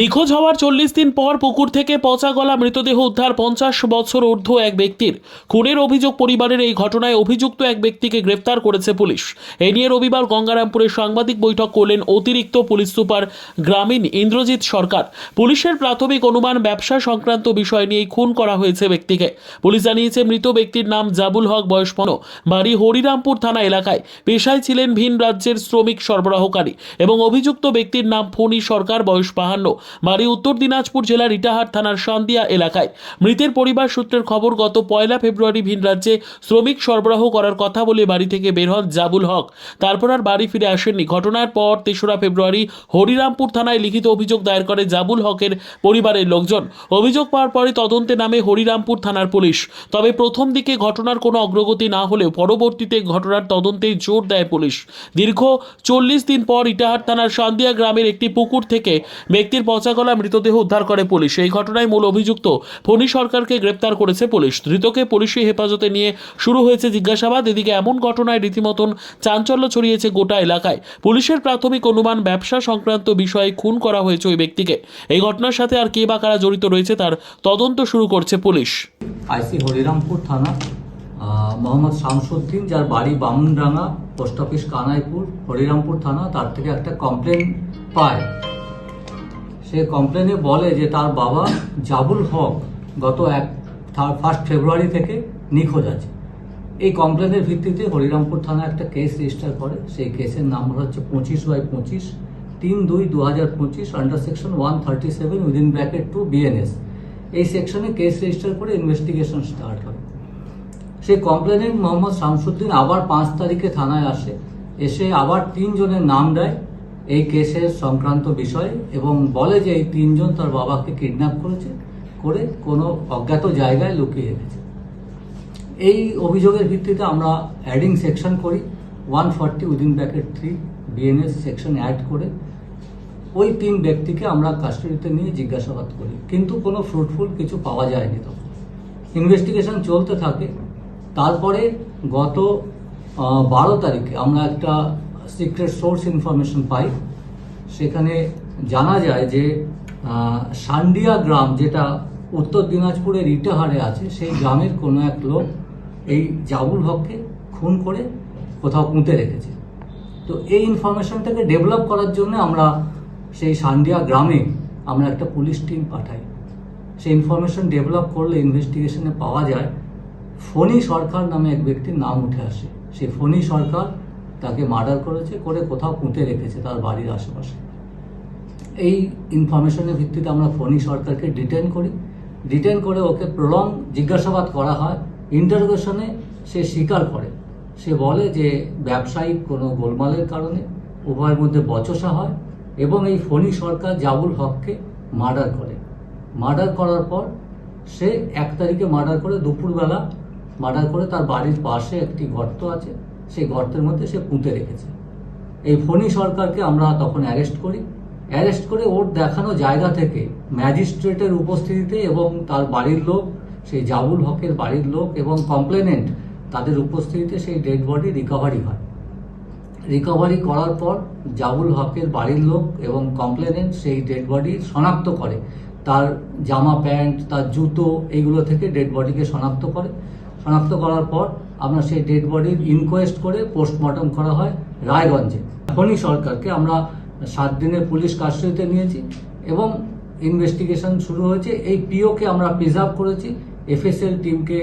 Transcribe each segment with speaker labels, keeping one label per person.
Speaker 1: নিখোঁজ হওয়ার চল্লিশ দিন পর পুকুর থেকে পচা গলা মৃতদেহ উদ্ধার পঞ্চাশ বছর ঊর্ধ্ব এক ব্যক্তির। খুনের অভিযোগ পরিবারের এই ঘটনায় অভিযুক্ত এক ব্যক্তিকে গ্রেফতার করেছে পুলিশ। এ নিয়ে রবিবার গঙ্গারামপুরে সাংবাদিক বৈঠক করলেন অতিরিক্ত পুলিশ সুপার গ্রামীণ ইন্দ্রজিৎ সরকার। পুলিশের প্রাথমিক অনুমান ব্যবসা সংক্রান্ত বিষয় নিয়েই খুন করা হয়েছে ব্যক্তিকে। পুলিশ জানিয়েছে, মৃত ব্যক্তির নাম জাবুল হক, বয়স পনেরো, বাড়ি হরিরামপুর থানা এলাকায়। পেশায় ছিলেন ভিন রাজ্যের শ্রমিক সরবরাহকারী এবং অভিযুক্ত ব্যক্তির নাম ফণি সরকার, বয়স বাহান্ন। বাড়ি উত্তর দিনাজপুর জেলার ইটাহার থানার সন্দিয়া এলাকায়। মৃতের পরিবার সূত্রের খবর, গত পয়লা ফেব্রুয়ারি ভিন রাজ্যে শ্রমিক সরবরাহ করার কথা বলে বাড়ি থেকে বের হন জাবুল হক। তারপর আর বাড়ি ফিরে আসেননি। ঘটনার পর তেসরা ফেব্রুয়ারি হরিরামপুর থানায় লিখিত অভিযোগ দায়ের করে জাবুল হকের পরিবারের লোকজন। অভিযোগ পাওয়ার পরে তদন্তে নামে হরিরামপুর থানার পুলিশ। তবে প্রথম দিকে ঘটনার কোনো অগ্রগতি না হলেও পরবর্তীতে ঘটনার তদন্তে জোর দেয় পুলিশ। দীর্ঘ চল্লিশ দিন পর ইটাহার থানার সান্দিয়া গ্রামের একটি পুকুর থেকে ব্যক্তির পচাগলা মৃতদেহ উদ্ধার করে পুলিশ। এই ঘটনায় মূল অভিযুক্ত ফণি সরকারকে গ্রেপ্তার করেছে পুলিশ। ধৃতকে পুলিশি হেফাজতে নিয়ে শুরু হয়েছে জিজ্ঞাসাবাদ। এদিকে এমন ঘটনায় রীতিমতন চাঞ্চল্য ছড়িয়েছে গোটা এলাকায়। পুলিশের প্রাথমিক অনুমান, ব্যবসা সংক্রান্ত বিষয়ে খুন করা হয়েছে ওই ব্যক্তিকে। এই ঘটনার সাথে আর কে বা কারা জড়িত রয়েছে তার তদন্ত শুরু করছে পুলিশ।
Speaker 2: আইসি হরিরামপুর থানা মোহাম্মদ শামসুদ্দিন, যার বাড়ি বামুনডাঙ্গা, পোস্ট অফিস কানাইপুর, হরিরামপুর থানা। তার থেকে একটা কমপ্লেন পায়। সে কমপ্লেনে বলে যে তার বাবা জাবুল হক গত এক ফার্স্ট ফেব্রুয়ারি থেকে নিখোঁজ আছে। এই কমপ্লেনের ভিত্তিতে হরিরামপুর থানা একটা কেস রেজিস্টার করে। সেই কেসের নাম্বার হচ্ছে পঁচিশ বাই পঁচিশ, তিন দুই দু হাজার পঁচিশ under section one thirty seven within bracket two BNS এই সেকশনে কেস রেজিস্টার করে ইনভেস্টিগেশন স্টার্ট হয়। সেই কমপ্লেনেন্ট মোহাম্মদ শামসুদ্দিন আবার পাঁচ তারিখে থানায় আসে। এসে আবার তিনজনের নাম দেয়। এই কেসের সংক্রান্ত বিষয় এবং বলে যে এই তিনজন তার বাবাকে কিডন্যাপ করেছে, করে কোনো অজ্ঞাত জায়গায় লুকিয়ে রেখেছে। এই অভিযোগের ভিত্তিতে আমরা অ্যাডিং সেকশন করি one forty within bracket three BNS section add করে ওই তিন ব্যক্তিকে আমরা কাস্টডিতে নিয়ে জিজ্ঞাসাবাদ করি। কিন্তু কোনো ফ্রুটফুল কিছু পাওয়া যায়নি তখন। ইনভেস্টিগেশন চলতে থাকে। তারপরে গত বারো তারিখে আমরা একটা সিক্রেট সোর্স ইনফরমেশন পাই। সেখানে জানা যায় যে সান্ডিয়া গ্রাম যেটা উত্তর দিনাজপুরের ইটাহারে আছে, সেই গ্রামের কোনো এক লোক এই জাবুল হককে খুন করে কোথাও পুঁতে রেখেছে। তো এই ইনফরমেশনটাকে ডেভেলপ করার জন্য আমরা সেই সান্ডিয়া গ্রামে আমরা একটা পুলিশ টিম পাঠাই। সেই ইনফরমেশন ডেভেলপ করলে ইনভেস্টিগেশনে পাওয়া যায়। ফণি সরকার নামে এক ব্যক্তির নাম উঠে আসে। সেই ফণি সরকার তাকে মার্ডার করেছে, করে কোথাও পুঁতে রেখেছে তার বাড়ির আশেপাশে। এই ইনফরমেশনের ভিত্তিতে আমরা ফণি সরকারকে ডিটেন করি। ডিটেন করে ওকে প্রলং জিজ্ঞাসাবাদ করা হয়। ইন্টারোগেশনে সে স্বীকার করে। সে বলে যে ব্যবসায়িক কোনো গোলমালের কারণে উভয়ের মধ্যে বচসা হয় এবং এই ফণি সরকার জাবুল হককে মার্ডার করে। মার্ডার করার পর সে এক তারিখে মার্ডার করে দুপুরবেলা মার্ডার করে তার বাড়ির পাশে একটি গর্ত আছে। সেই গর্তের মধ্যে সে পুঁতে রেখেছে। এই ফণি সরকারকে আমরা তখন অ্যারেস্ট করি। অ্যারেস্ট করে ওর দেখানো জায়গা থেকে ম্যাজিস্ট্রেটের উপস্থিতিতে এবং তার বাড়ির লোক, সেই জাবুল হকের বাড়ির লোক এবং কমপ্লেনেন্ট, তাদের উপস্থিতিতে সেই ডেড বডি রিকভারি হয়। রিকভারি করার পর জাবুল হকের বাড়ির লোক এবং কমপ্লেনেন্ট সেই ডেড বডি শনাক্ত করে। তার জামা প্যান্ট, তার জুতো, এইগুলো থেকে ডেড বডিকে শনাক্ত করে। শনাক্ত করার পর আমরা সেই ডেড বডির ইনকোয়েস্ট করে পোস্টমর্টম করা হয় রায়গঞ্জে। এখনই সরকারকে আমরা সাত দিনের পুলিশ কাস্টডিতে নিয়েছি এবং ইনভেস্টিগেশন শুরু হয়েছে। এই পিওকে আমরা প্রিজার্ভ করেছি। এফএসএল টিমকে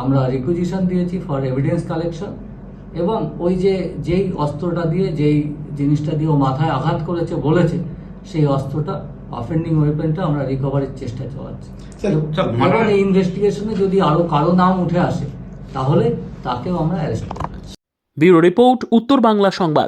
Speaker 2: আমরা রিকুইজিশন দিয়েছি ফর এভিডেন্স কালেকশন এবং ওই যে, যেই অস্ত্রটা দিয়ে, যেই জিনিসটা দিয়ে ও মাথায় আঘাত করেছে বলেছে, সেই অস্ত্রটা অফেন্ডিং ওয়েপেনটা আমরা রিকভারির চেষ্টা চালাচ্ছি। ইনভেস্টিগেশনে যদি আরও কারও নাম উঠে আসে তাহলে তাকেও আমরা অ্যারেস্ট করব
Speaker 1: ব্যুরো রিপোর্ট উত্তর বাংলা সংবাদ।